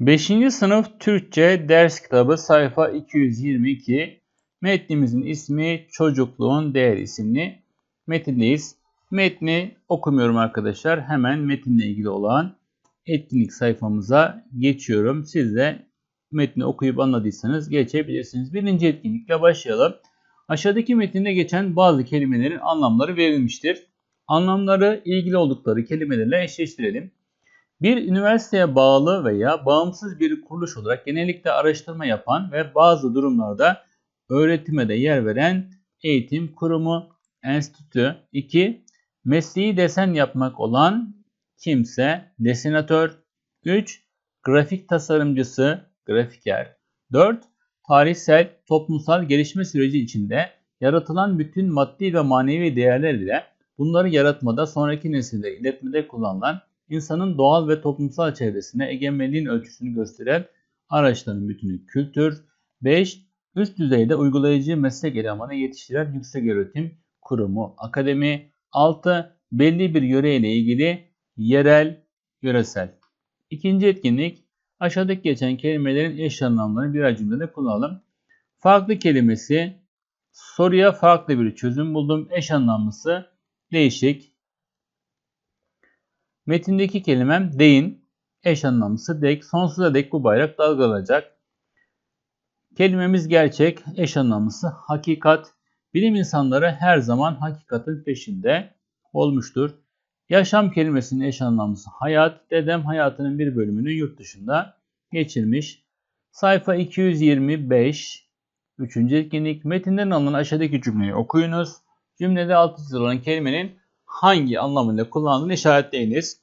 5. sınıf Türkçe ders kitabı sayfa 222. Metnimizin ismi Çocukluğun Değer isimli metindeyiz. Metni okumuyorum arkadaşlar. Hemen metinle ilgili olan etkinlik sayfamıza geçiyorum. Siz de metni okuyup anladıysanız geçebilirsiniz. Birinci etkinlikle başlayalım. Aşağıdaki metinde geçen bazı kelimelerin anlamları verilmiştir. Anlamları ilgili oldukları kelimelerle eşleştirelim. Bir üniversiteye bağlı veya bağımsız bir kuruluş olarak genellikle araştırma yapan ve bazı durumlarda öğretime de yer veren eğitim kurumu, enstitü. 2. Mesleği desen yapmak olan kimse, desenatör. 3. Grafik tasarımcısı, grafiker. 4. Tarihsel, toplumsal gelişme süreci içinde yaratılan bütün maddi ve manevi değerler ile bunları yaratmada sonraki nesillere iletmede kullanılan insanın doğal ve toplumsal çevresine egemenliğin ölçüsünü gösteren araçların bütünü kültür. 5. Üst düzeyde uygulayıcı meslek elemanı yetiştiren yüksek öğretim kurumu, akademi. 6. Belli bir yöre ile ilgili yerel, yöresel. İkinci etkinlik aşağıdaki geçen kelimelerin eş anlamlarını birer cümlede kullanalım. Farklı kelimesi soruya farklı bir çözüm buldum. Eş anlamlısı değişik, Metindeki kelimem değin, eş anlamlısı dek, sonsuza dek bu bayrak dalgalanacak. Kelimemiz gerçek, eş anlamlısı hakikat. Bilim insanları her zaman hakikatin peşinde olmuştur. Yaşam kelimesinin eş anlamlısı hayat. Dedem hayatının bir bölümünü yurt dışında geçirmiş. Sayfa 225. Üçüncü etkinlik. Metinden alınan aşağıdaki cümleyi okuyunuz. Cümlede altı çizilen kelimenin hangi anlamıyla kullandığını işaretleyiniz.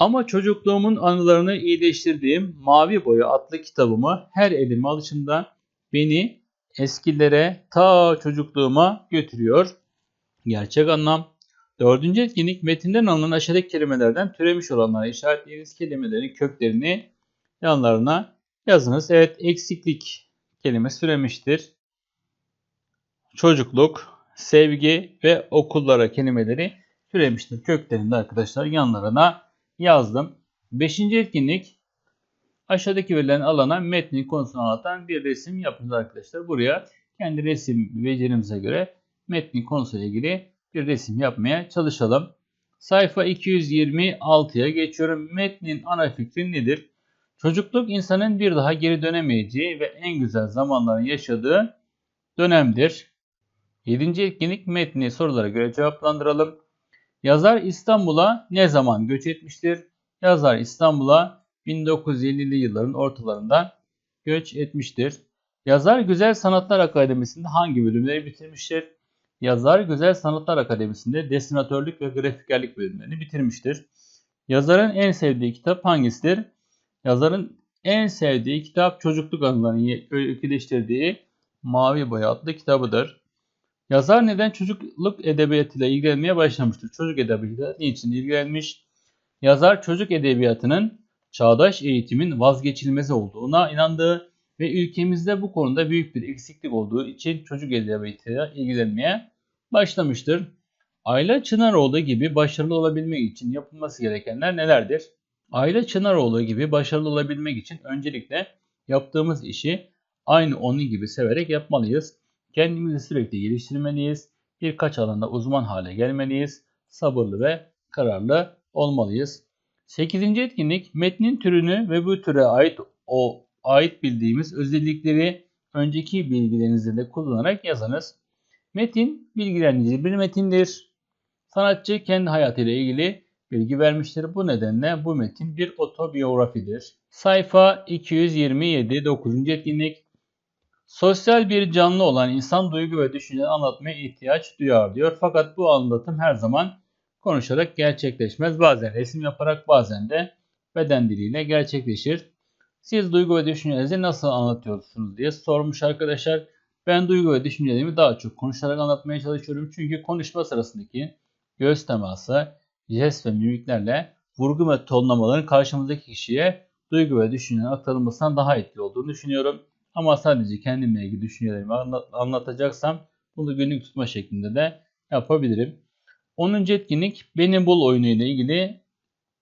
Ama çocukluğumun anılarını iyileştirdiğim Mavi Boya adlı kitabımı her elime alışımda beni eskilere ta çocukluğuma götürüyor. Gerçek anlam. Dördüncü etkinlik metinden alınan aşağıdaki kelimelerden türemiş olanlara işaretlediğiniz kelimelerin köklerini yanlarına yazınız. Evet eksiklik kelimesi türemiştir. Çocukluk, sevgi ve okullara kelimeleri türemiştir. Köklerinde arkadaşlar yanlarına yazdım. Beşinci etkinlik aşağıdaki verilen alana metnin konusunu anlatan bir resim yapınız arkadaşlar. Buraya kendi resim becerimize göre metnin konusuyla ilgili bir resim yapmaya çalışalım. Sayfa 226'ya geçiyorum. Metnin ana fikri nedir? Çocukluk insanın bir daha geri dönemeyeceği ve en güzel zamanların yaşadığı dönemdir. Yedinci etkinlik metni sorulara göre cevaplandıralım. Yazar İstanbul'a ne zaman göç etmiştir? Yazar İstanbul'a 1950'li yılların ortalarında göç etmiştir. Yazar Güzel Sanatlar Akademisi'nde hangi bölümleri bitirmiştir? Yazar Güzel Sanatlar Akademisi'nde desenatörlük ve grafikerlik bölümlerini bitirmiştir. Yazarın en sevdiği kitap hangisidir? Yazarın en sevdiği kitap çocukluk anılarını öyküleştirdiği Mavi Boya adlı kitabıdır. Yazar neden çocukluk edebiyatıyla ilgilenmeye başlamıştır? Çocuk edebiyatı niçin ilgilenmiş? Yazar çocuk edebiyatının çağdaş eğitimin vazgeçilmezi olduğuna inandığı ve ülkemizde bu konuda büyük bir eksiklik olduğu için çocuk edebiyatıyla ilgilenmeye başlamıştır. Ayla Çınaroğlu gibi başarılı olabilmek için yapılması gerekenler nelerdir? Ayla Çınaroğlu gibi başarılı olabilmek için öncelikle yaptığımız işi aynı onun gibi severek yapmalıyız. Kendimizi sürekli geliştirmeliyiz. Birkaç alanda uzman hale gelmeliyiz. Sabırlı ve kararlı olmalıyız. 8. etkinlik metnin türünü ve bu türe ait o ait bildiğimiz özellikleri önceki bilgilerinizde de kullanarak yazınız. Metin bilgilendirici bir metindir. Sanatçı kendi hayatıyla ilgili bilgi vermiştir. Bu nedenle bu metin bir otobiyografidir. Sayfa 227 9. etkinlik Sosyal bir canlı olan insan duygu ve düşünceleri anlatmaya ihtiyaç duyar diyor. Fakat bu anlatım her zaman konuşarak gerçekleşmez. Bazen resim yaparak bazen de beden diliyle gerçekleşir. Siz duygu ve düşüncelerinizi nasıl anlatıyorsunuz diye sormuş arkadaşlar. Ben duygu ve düşüncelerimi daha çok konuşarak anlatmaya çalışıyorum. Çünkü konuşma sırasındaki göz teması, jest ve mimiklerle vurgu ve tonlamaların karşımızdaki kişiye duygu ve düşüncelerin aktarılmasından daha etkili olduğunu düşünüyorum. Ama sadece kendimle ilgili düşüncelerimi anlatacaksam bunu günlük tutma şeklinde de yapabilirim. 10. etkinlik Beni Bul oyunu ile ilgili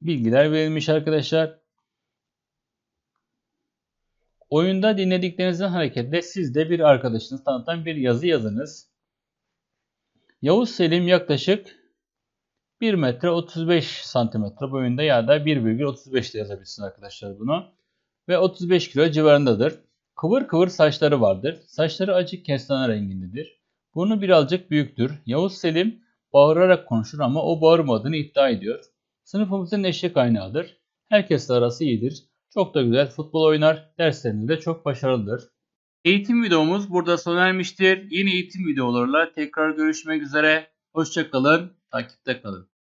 bilgiler verilmiş arkadaşlar. Oyunda dinlediklerinizden hareketle siz de bir arkadaşınızı tanıtan bir yazı yazınız. Yavuz Selim yaklaşık 1 metre 35 santimetre boyunda ya da 1,35 de yazabilirsiniz arkadaşlar bunu. Ve 35 kilo civarındadır. Kıvır kıvır saçları vardır. Saçları açık kestane rengindedir. Burnu birazcık büyüktür. Yavuz Selim bağırarak konuşur ama o bağırmadığını iddia ediyor. Sınıfımızın neşe kaynağıdır. Herkesle arası iyidir. Çok da güzel futbol oynar. Derslerinde de çok başarılıdır. Eğitim videomuz burada sona ermiştir. Yeni eğitim videolarıyla tekrar görüşmek üzere. Hoşçakalın. Takipte kalın.